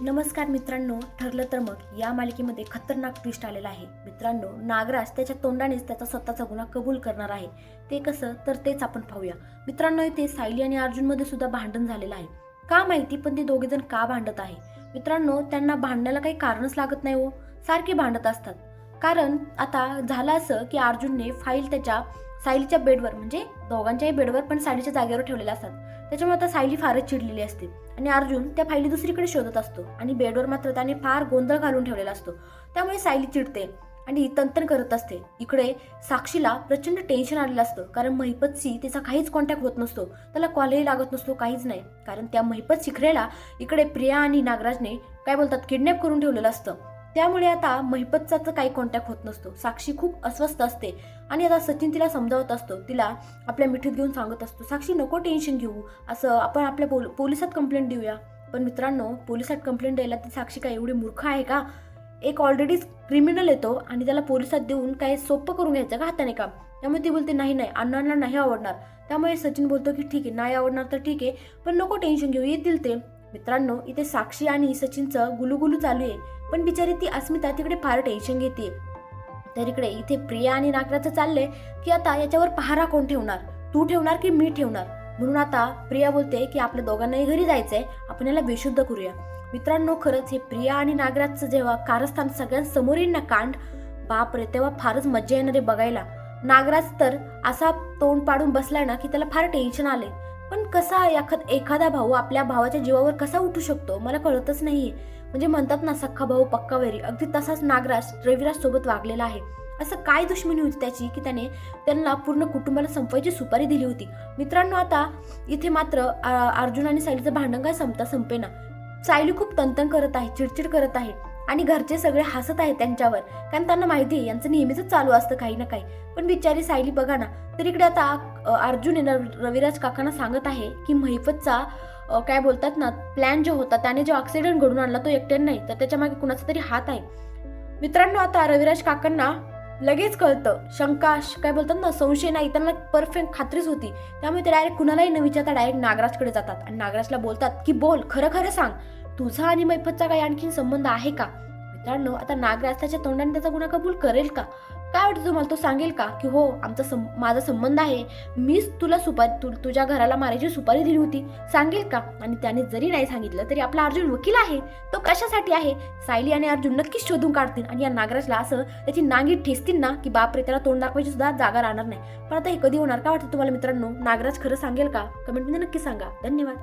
नमस्कार मित्रांनो ठरलं तर मग या मालिकेमध्ये खतरनाक ट्विस्ट आलेला आहे. मित्रांनो नागराज त्याच्या तोंडानेच त्याचा स्वतःचा गुन्हा कबूल करणार आहे. ते कसं? तर तेच आपण पाहूया. मित्रांनो इथे सायली आणि अर्जुनमध्ये सुद्धा भांडण झालेलं आहे. का माहिती? पण ते दोघे जण का भांडत आहे? मित्रांनो त्यांना भांडण्याला काही कारणच लागत नाही हो. सारखे भांडत असतात. कारण आता झालं असं की अर्जुनने फाईल त्याच्या सायलीच्या बेडवर म्हणजे दोघांच्याही बेडवर पण सायलीच्या जागेवर ठेवलेल्या असतात. त्याच्यामुळे आता सायली फारच चिडलेली असते. आणि अर्जुन त्या फायली दुसरीकडे शोधत असतो. आणि बेडवर मात्र त्याने फार गोंधळ घालून ठेवलेला असतो. त्यामुळे सायली चिडते आणि तंतन करत असते. इकडे साक्षीला प्रचंड टेन्शन आलेलं असतं. कारण महिपतशी तिचा काहीच कॉन्टॅक्ट होत नसतो. त्याला कॉलही लागत नसतो काहीच नाही. कारण त्या महिपत शिखरेला इकडे प्रिया आणि नागराजने काय बोलतात किडनॅप करून ठेवलेलं असतं. त्यामुळे आता महिपतचा काही कॉन्टॅक्ट होत नसतो. साक्षी खूप अस्वस्थ असते आणि आता सचिन तिला समजावत असतो. तिला आपल्या मिठीत घेऊन सांगत असतो साक्षी नको टेन्शन घेऊ. असं आपण आपल्या पोल पोलिसात कंप्लेंट देऊया. पण मित्रांनो पोलिसात कंप्लेंट द्यायला ती साक्षी काय एवढी मूर्ख आहे का? एक ऑलरेडी क्रिमिनल येतो आणि त्याला पोलिसात देऊन काही सोपं करून घ्यायचं का हाताने काम? त्यामुळे ती बोलते नाही नाही अण्णांना नाही आवडणार. त्यामुळे सचिन बोलतो की ठीक आहे नाही आवडणार तर ठीक आहे पण नको टेन्शन घेऊ येतील ते. मित्रांनो इथे साक्षी आणि सचिनचं गुलुगुलू चालू आहे. पण बिचारी ती अस्मिता तिकडे फार टेन्शन घेते. तर इकडे इथे प्रिया आणि नागराचं चाललंय की आता याच्यावर पहारा कोण ठेवणार? तू ठेवणार की मी ठेवणार? म्हणून आता प्रिया बोलते की आपल्या दोघांनाही घरी जायचंय. आपण याला बेशुद्ध करूया. मित्रांनो खरंच हे प्रिया आणि नागराजचं जेव्हा कारस्थान सगळ्यांसमोर येईल ना कांड? बापरे तेव्हा फारच मज्जा येणार आहे बघायला. नागराज तर असा तोंड पाडून बसलाय ना की त्याला फार टेन्शन आले पण कसा एखाद एखादा भाऊ आपल्या भावाच्या जीवावर कसा उठू शकतो? मला कळतच नाही म्हणजे म्हणतात ना सख्खा भाऊ पक्का वैरी. अगदी तसाच नागराज रविराज सोबत वागलेला आहे. असं काय दुश्मनी होती त्याची की त्याने त्यांना पूर्ण कुटुंबाला संपवायची सुपारी दिली होती? मित्रांनो आता इथे मात्र अर्जुन आणि सायलीचं भांडण काय संपता संपेना. सायली खूप तंतन करत आहे चिडचिड करत आहे. आणि घरचे सगळे हसत आहेत त्यांच्यावर. कारण त्यांना माहिती आहे यांचं नेहमीच चालू असतं काही ना काही. पण बिचारी सायली बघा ना. तर इकडे आता अर्जुन आहे रविराज काकांना सांगत आहे की महिपतचा काय बोलतात ना प्लॅन जो होता त्याने जो ऍक्सिडेंट घडून आणला तो एकट्याने नाही. तर त्याच्यामागे कुणाचा तरी हात आहे. मित्रांनो आता रविराज काकांना लगेच कळतं. शंका काय बोलतात ना संशय नाही. त्यांना परफेक्ट खात्रीच होती. त्यामुळे ते डायरेक्ट कुणालाही न विचारता डायरेक्ट नागराजकडे जातात. आणि नागराजला बोलतात की बोल खरं खरं सांग. तुझा आणि मैफतचा काही आणखीन संबंध आहे का? मित्रांनो आता नागराज त्याच्या तोंडाने त्याचा गुन्हा कबूल करेल का? काय वाटतं तुम्हाला तो सांगेल का? की हो आमचा सं माझा संबंध आहे मीच तुला सुपारी तु, तुझ्या घराला मारायची सुपारी दिली होती. सांगेल का? आणि त्याने जरी नाही सांगितलं तरी आपला अर्जुन वकील आहे. तो कशासाठी आहे? सायली आणि अर्जुन नक्कीच शोधून काढतील आणि या नागराजला असं त्याची नांगी ठेचतील ना की बापरे त्याला तोंड दाखवायची सुद्धा जागा राहणार नाही. पण आता हे कधी होणार? का वाटतं तुम्हाला मित्रांनो? नागराज खरं सांगेल का? कमेंटमध्ये नक्की सांगा. धन्यवाद.